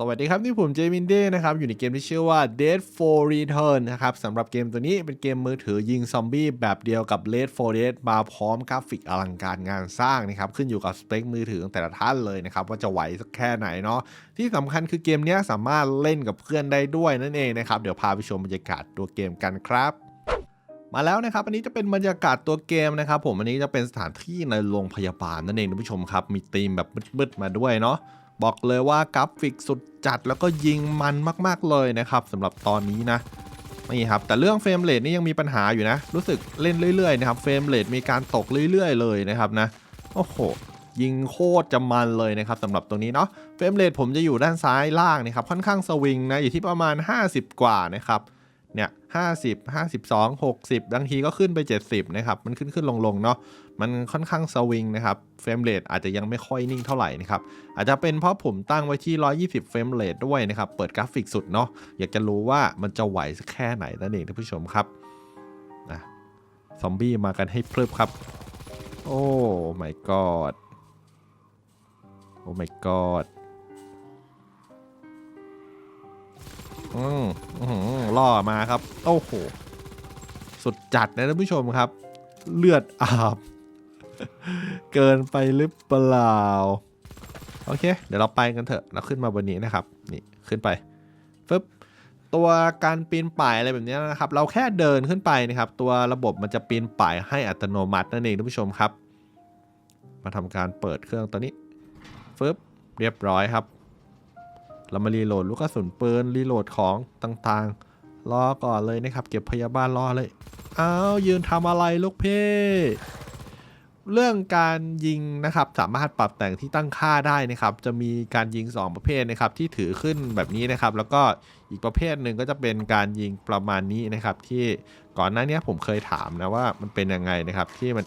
สวัสดีครับ นี่ผมเจมินเด้นะครับ อยู่ใน게มที่ชื่อว่า Dead for Return นะครับสำหรับเกมตัวนี้เป็นเกมมือถือยิงซอมบี้แบบเดียวกับ Red 4 Dead มาพร้อมกราฟิกอลังการงานสร้างนะครับ ขึ้นอยู่กับสเปคมือถือของแต่ละท่านเลยนะครับ ว่าจะไหวสักแค่ไหนเนาะที่สำคัญคือเกมนี้สามารถเล่นกับเพื่อนได้ด้วยนั่นเองนะครับ เดี๋ยวพาไปชมบรรยากาศตัวเกมกันครับมาแล้วนะครับ อันนี้จะเป็นบรรยากาศตัวเกมนะครับ ผมอันนี้จะเป็นสถานที่ในโรงพยาบาลนั่นเองท่านผู้ชมครับ มีธีมแบบมืดๆมาด้วยเนาะ บอกเลยว่ากราฟิกสุดจัดแล้วก็ยิงมันมากๆเลยนะครับสำหรับตอนนี้นะนี่ครับแต่เรื่องเฟรมเรทนี่ยังมีปัญหาอยู่นะ รู้สึกเล่นเรื่อยๆนะครับเฟรมเรทมีการตกเรื่อยๆ เลยนะครับนะโอ้โหยิงโคตรจะมันเลยนะครับสำหรับตรงนี้เนาะเฟรมเรทผมจะอยู่ด้านซ้ายล่างนะครับค่อนข้างสวิงนะอยู่ที่ประมาณ 50 กว่านะครับ เนี่ย50 52 60 บางทีก็ขึ้นไป 70 นะครับ มันขึ้นขึ้นลงลงเนาะ มันค่อนข้างสวิงนะครับ เฟรมเรทอาจจะยังไม่ค่อยนิ่งเท่าไหร่นะครับ อาจจะเป็นเพราะผมตั้งไว้ที่ 120 เฟรมเรทด้วยนะครับ เปิดกราฟิกสุดเนาะ อยากจะรู้ว่ามันจะไหวสักแค่ไหนนั่นเองท่านผู้ชมครับนะซอมบี้มากันให้เพรึบครับ โอ้ my god โอ้ my god อืมอื้อหือล่อมาครับ โอ้โห สุดจัดนะท่านผู้ชมครับ เลือดอาบ เกินไปหรือเปล่า โอเค เดี๋ยวเราไปกันเถอะ เราขึ้นมาบนนี้นะครับ นี่ ขึ้นไปฟึบตัวการปีนป่ายอะไรแบบนี้นะครับ เราแค่เดินขึ้นไปนะครับ ตัวระบบมันจะปีนป่ายให้อัตโนมัตินั่นเองท่านผู้ชมครับ มาทำการเปิดเครื่องตัวนี้ฟึบเรียบร้อยครับ เรามารีโหลดลูกกระสุนปืนรีโหลดของต่างๆ รอก่อนเลยนะครับ เก็บพยาบาลรอเลย อ้าวยืนทำอะไรลูกเพ่เรื่องการยิงนะครับสามารถปรับแต่งที่ตั้งค่าได้นะครับ จะมีการยิง 2 ประเภทนะครับ ที่ถือขึ้นแบบนี้นะครับ แล้วก็อีกประเภทหนึ่งก็จะเป็นการยิงประมาณนี้นะครับ ที่ก่อนหน้านี้ผมเคยถามนะว่ามันเป็นยังไงนะครับที่มัน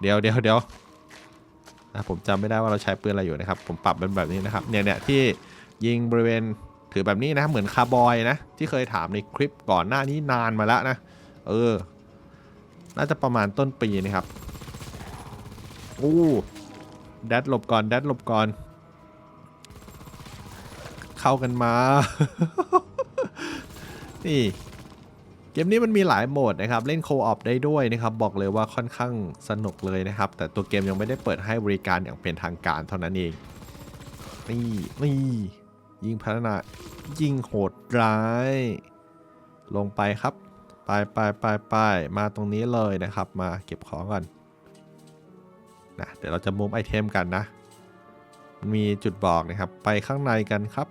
เดี๋ยวเดี๋ยวเดี๋ยวอะผมจำไม่ได้ว่าเราใช้ปืนอะไรอยู่นะครับ ผมปรับเป็นแบบนี้นะครับเนี่ยเนี่ยที่ ยิงบริเวณถือแบบนี้นะเหมือนคาร์บอยนะ ที่เคยถามในคลิปก่อนหน้านี้นานมาแล้วนะ เออ น่าจะประมาณต้นปีนะครับอู้แดดหลบก่อนแดดหลบก่อน เข้ากันมา นี่ เกมนี้มันมีหลายโหมดนะครับ เล่นโคออปได้ด้วยนะครับ บอกเลยว่าค่อนข้างสนุกเลยนะครับ แต่ตัวเกมยังไม่ได้เปิดให้บริการอย่างเป็นทางการเท่านั้นเอง นี่นี่ ยิงพัฒนายิงโหดร้าย ลงไปครับ ไปไปไปไปมาตรงนี้เลยนะครับ มาเก็บของก่อนนะเดี๋ยวเราจะมุมไอเทมกันนะ มีจุดบอกนะครับ ไปข้างในกันครับ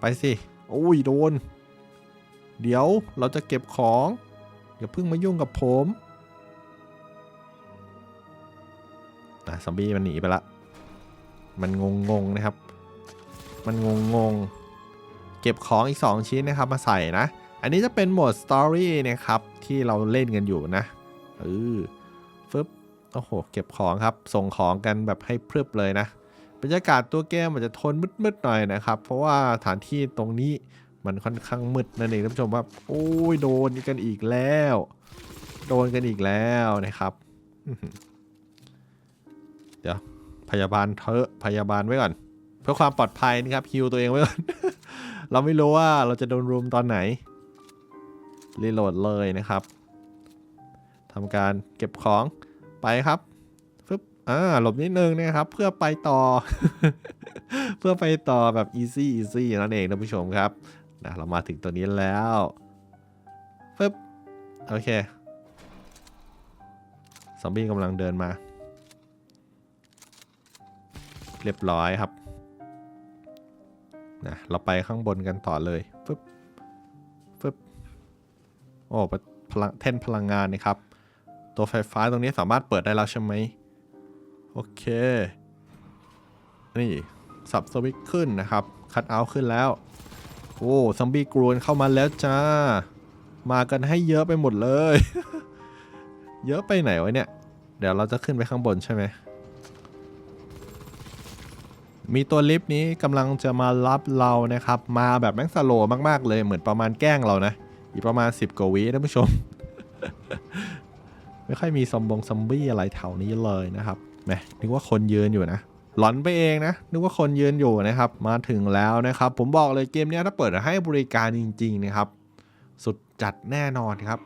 ไปสิโอ้ยโดน เดี๋ยวเราจะเก็บของอย่าเพิ่งมายุ่งกับผมนะซอมบี้มันหนีไปละ มันงงงนะครับ มันงงงๆเก็บของอีก 2 ชิ้นนะครับมาใส่นะ อันนี้จะเป็นโหมด Story นะครับที่เราเล่นกันอยู่นะเออฟึบโอ้โห เก็บของครับ ส่งของกันแบบให้เพรึบเลยนะ บรรยากาศตัวเกมมันจะทนมืดๆหน่อยนะครับ เพราะว่าสถานที่ตรงนี้มันค่อนข้างมืดนั่นเองท่านผู้ชมว่าโอ้ยโดนกันอีกแล้ว โดนกันอีกแล้วนะครับ เดี๋ยวพยาบาลเถอะพยาบาลไว้ก่อน เพื่อความปลอดภัยนะครับฮิวตัวเองไว้ก่อน เราไม่รู้ว่าเราจะโดนรุมตอนไหน รีโหลดเลยนะครับทำการเก็บของไปครับฟึบอ่าหลบนิดนึงนะครับ เพื่อไปต่อ เพื่อไปต่อแบบ easy easy นั่นเองท่านผู้ชมครับนะเรามาถึงตัวนี้แล้วฟึบโอเคซอมบี้กำลังเดินมา เรียบร้อยครับ นะเราไปข้างบนกันต่อเลยฟึบฟึบโอ้พลังแท่นพลังงานนะครับ ตัวไฟฟ้าตรงนี้สามารถเปิดได้แล้วใช่ไหมโอเค นี่สับสวิตช์ขึ้นนะครับ คัดเอาท์ขึ้นแล้ว โอ้ซอมบี้กรวนเข้ามาแล้วจ้า มากันให้เยอะไปหมดเลย เยอะไปไหนวะเนี่ย เดี๋ยวเราจะขึ้นไปข้างบนใช่ไหม มีตัวลิฟต์นี้กำลังจะมารับเรานะครับ มาแบบแม่งสโลว์มากๆเลยเหมือนประมาณแกล้งเรานะ อีกประมาณ 10กว่าวิท่านผู้ชม ไม่ค่อยมีซอมบงซอมบี้อะไรแถวนี้เลยนะครับแหมนึกว่าคนยืนอยู่นะหลอนไปเองนะนึกว่าคนยืนอยู่นะครับ มาถึงแล้วนะครับ ผมบอกเลยเกมนี้ถ้าเปิดให้บริการจริง ๆ นะครับ สุดจัดแน่นอนครับ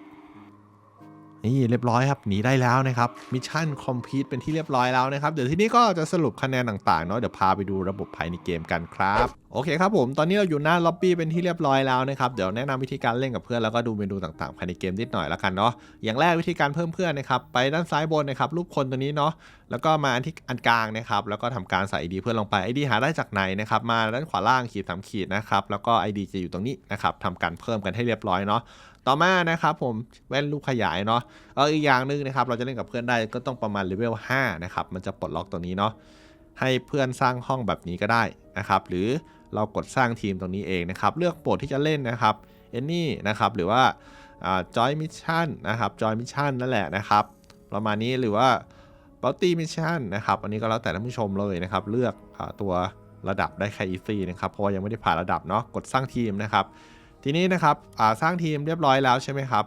นี่เรียบร้อยครับหนีได้แล้วนะครับมิชชั่นคอมพลีทเป็นที่เรียบร้อยแล้วนะครับเดี๋ยวที่นี้ก็จะสรุปคะแนนต่างๆเนาะเดี๋ยวพาไปดูระบบภายในเกมกันครับโอเคครับผมตอนนี้เราอยู่หน้าล็อบบี้เป็นที่เรียบร้อยแล้วนะครับเดี๋ยวแนะนำวิธีการเล่นกับเพื่อนแล้วก็ดูเมนูต่างๆภายในเกมนิดหน่อยแล้วกันเนาะอย่างแรกวิธีการเพิ่มเพื่อนนะครับไปด้านซ้ายบนนะครับรูปคนตัวนี้เนาะแล้วก็มาอันที่อันกลางนะครับแล้วก็ทำการใส่ ID เพื่อนลงไป ID หาได้จากไหนนะครับมาด้านขวาล่างขีดสามขีดนะครับแล้วก็ ID จะอยู่ตรงนี้นะครับทำการเพิ่มกันให้เรียบร้อยเนาะ ต่อมานะครับผมแว่นลูกขยายเนาะเอออีกอย่างหนึงนะครับเราจะเล่นกับเพื่อนได้ก็ต้องประมาณเลเวล5นะครับมันจะปลดล็อกตรงนี้เนาะให้เพื่อนสร้างห้องแบบนี้ก็ได้นะครับหรือเรากดสร้างทีมตรงนี้เองนะครับเลือกโปรดที่จะเล่นนะครับเอนนี่นะครับหรือว่าจอยมิชชั่นนะครับจอยมิชชั่นนั่นแหละนะครับประมาณนี้หรือว่าบัลตี้มิชชั่นนะครับอันนี้ก็แล้วแต่ท่านผู้ชมเลยนะครับเลือกอตัวระดับได้แค่อีซี่นะครับเพราะว่ายังไม่ได้ผ่านระดับเนาะกดสร้างทีมนะครับ ทีนี้นะครับสร้างทีมเรียบร้อยแล้วใช่ไหมครับ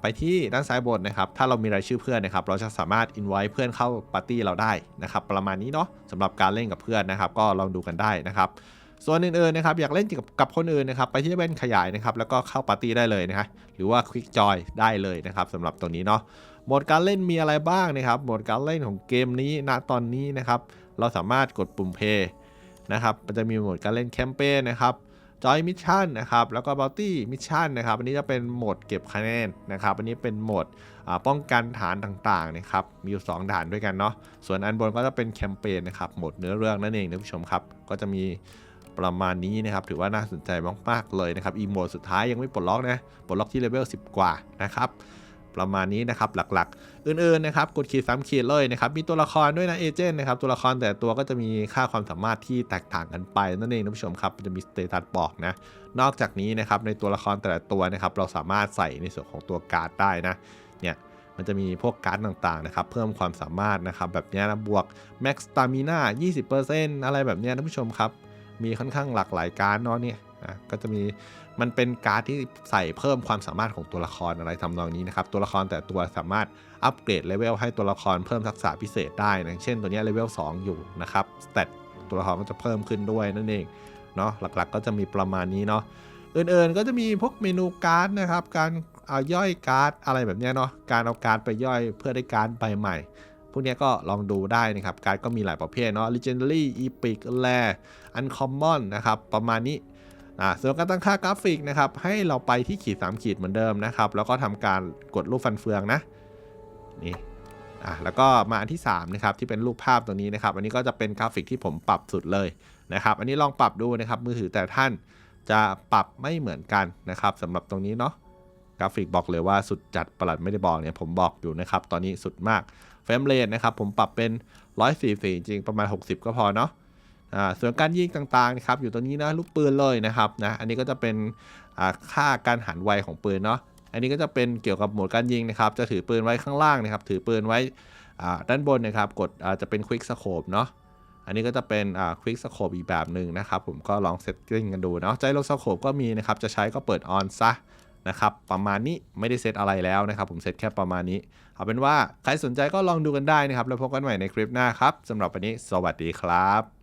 ไปที่ด้านซ้ายบนนะครับ ถ้าเรามีรายชื่อเพื่อนนะครับ เราจะสามารถ invite เพื่อนเข้าปาร์ตี้เราได้นะครับ ประมาณนี้เนาะสำหรับการเล่นกับเพื่อนนะครับ ก็ลองดูกันได้นะครับ ส่วนอื่นๆนะครับอยากเล่นกับกับคนอื่นนะครับ ไปที่เว้นขยายนะครับ แล้วก็เข้าปาร์ตี้ได้เลยนะฮะหรือว่า Quick Joy ได้เลยนะครับสำหรับตัวนี้เนาะโหมดการเล่นมีอะไรบ้างนะครับโหมดการเล่นของเกมนี้ณตอนนี้นะครับ เราสามารถกดปุ่ม Play นะครับมันจะมีโหมดการเล่นแคมเปญนะครับ จอยมิชชั่นนะครับแล้วก็บัลตี้มิชชั่นนะครับอันนี้จะเป็นโหมดเก็บคะแนนนะครับอันนี้เป็นโหมดป้องกันฐานต่างๆนะครับมีอยู่2ด่านด้วยกันเนาะส่วนอันบนก็จะเป็นแคมเปญนะครับโหมดเนื้อเรื่องนั่นเองท่านผู้ชมครับก็จะมีประมาณนี้นะครับถือว่าน่าสนใจมากๆเลยนะครับอีโหมดสุดท้ายยังไม่ปลดล็อกนะปลดล็อกที่เลเวล10 กว่านะครับ ประมาณนี้นะครับหลักๆ อื่นๆนะครับกดขีดสามขีดเลยนะครับมีตัวละครด้วยนะเอเจนต์นะครับตัวละครแต่ตัวก็จะมีค่าความสามารถที่แตกต่างกันไปนั่นเองท่านผู้ชมครับจะมีสเตตัสบอกนะนอกจากนี้นะครับในตัวละครแต่ละตัวนะครับเราสามารถใส่ในส่วนของตัวการ์ดได้นะเนี่ยมันจะมีพวกการ์ดต่างๆนะครับเพิ่มความสามารถนะครับแบบนี้นะบวก Max Stamina 20%อะไรแบบนี้ท่านผู้ชมครับมีค่อนข้างหลากหลายการ์ดเนาะเนี่ยก็จะมี มันเป็นการ์ดที่ใส่เพิ่มความสามารถของตัวละครอะไรทำนองนี้นะครับ ตัวละครแต่ตัวสามารถอัปเกรดเลเวลให้ตัวละครเพิ่มทักษะพิเศษได้นะเช่นตัวนี้เลเวล2อยู่นะครับสเตตตัวละครก็จะเพิ่มขึ้นด้วยนั่นเองเนาะหลักๆก็จะมีประมาณนี้เนาะอื่นๆก็จะมีพวกเมนูการ์ดนะครับ การเอาย่อยการ์ดอะไรแบบนี้เนาะการเอาการ์ดไปย่อยเพื่อได้การ์ดใบใหม่ พวกนี้ก็ลองดูได้นะครับ การ์ดก็มีหลายประเภทเนาะ legendary epic rare uncommon นะครับ ประมาณนี้ อ่าส่วนการตั้งค่ากราฟิกนะครับ ให้เราไปที่ขีด 3 ขีดเหมือนเดิมนะครับ แล้วก็ทำการกดรูปฟันเฟืองนะ นี่อ่าแล้วก็มาอันที่3นะครับที่เป็นรูปภาพตัวนี้นะครับ อันนี้ก็จะเป็นกราฟิกที่ผมปรับสุดเลยนะครับ อันนี้ลองปรับดูนะครับ มือถือแต่ท่านจะปรับไม่เหมือนกันนะครับสำหรับตรงนี้เนาะกราฟิกบอกเลยว่าสุดจัดประหลัดไม่ได้บอกเนี่ยผมบอกอยู่นะครับ ตอนนี้สุดมากเฟรมเรทนะครับ ผมปรับเป็น 144 จริงประมาณ 60 ก็พอเนาะ ส่วนการยิงต่างๆนะครับอยู่ตรงนี้นะลูกปืนเลยนะครับนะอันนี้ก็จะเป็นค่าการหันไวของปืนเนาะอันนี้ก็จะเป็นเกี่ยวกับโหมดการยิงนะครับ จะถือปืนไว้ข้างล่างนะครับ ถือปืนไว้ด้านบนนะครับ กดจะเป็นควิกสโคปเนาะอันนี้ก็จะเป็นควิกสโคปอีกแบบหนึ่งนะครับ ผมก็ลองเซตติ้งกันดูเนาะใจโลสโคปก็มีนะครับ จะใช้ก็เปิดออนซะนะครับ ประมาณนี้ไม่ได้เซตอะไรแล้วนะครับ ผมเซตแค่ประมาณนี้ เอาเป็นว่าใครสนใจก็ลองดูกันได้นะครับ แล้วพบกันใหม่ในคลิปหน้าครับสำหรับวันนี้ สวัสดีครับ